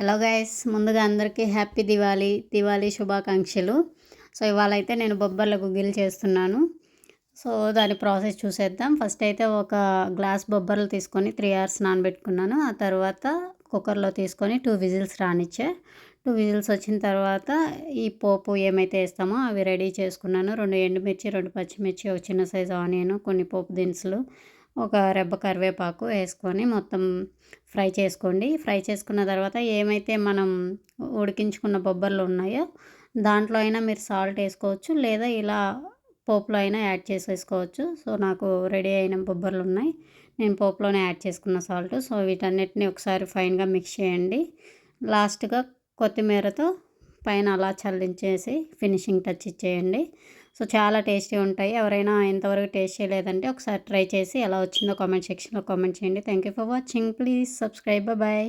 Hello guys ముందుగా అందరికీ happy Diwali Diwali శుభాకాంక్షలు. సో ఇవాళ అయితే నేను బొబ్బర్ల గుగ్గిలు చేస్తున్నాను. సో దాని ప్రాసెస్ చూసేద్దాం. ఫస్ట్ అయితే ఒక గ్లాస్ బొబ్బర్లు తీసుకొని త్రీ అవర్స్ నానబెట్టుకున్నాను. ఆ తర్వాత కుక్కర్లో తీసుకొని టూ విజిల్స్ రానిచ్చే. టూ విజిల్స్ వచ్చిన తర్వాత ఈ పోపు ఏమైతే వేస్తామో అవి రెడీ చేసుకున్నాను. రెండు ఎండుమిర్చి రెండు పచ్చిమిర్చి ఒక చిన్న సైజు ఆనియన్ కొన్ని పోపు దినుసులు ఒక రెబ్బ కరివేపాకు వేసుకొని మొత్తం ఫ్రై చేసుకోండి. ఫ్రై చేసుకున్న తర్వాత ఏమైతే మనం ఉడికించుకున్న బొబ్బర్లు ఉన్నాయో దాంట్లో అయినా మీరు సాల్ట్ వేసుకోవచ్చు లేదా ఇలా పోపులో అయినా యాడ్ చేసేసుకోవచ్చు. సో నాకు రెడీ అయిన బొబ్బర్లు ఉన్నాయి. నేను పోపులోనే యాడ్ చేసుకున్న సాల్ట్. సో వీటన్నిటిని ఒకసారి ఫైన్గా మిక్స్ చేయండి. లాస్ట్గా కొత్తిమీరతో పైన అలా చల్లించేసి ఫినిషింగ్ టచ్ ఇచ్చేయండి. సో చాలా టేస్టీ ఉంటాయి. ఎవరైనా ఇంతవరకు టేస్ట్ చేయలేదంటే ఒకసారి ట్రై చేసి ఎలా వచ్చిందో కామెంట్ సెక్షన్లో కామెంట్ చేయండి. Thank you for watching. Please subscribe. Bye.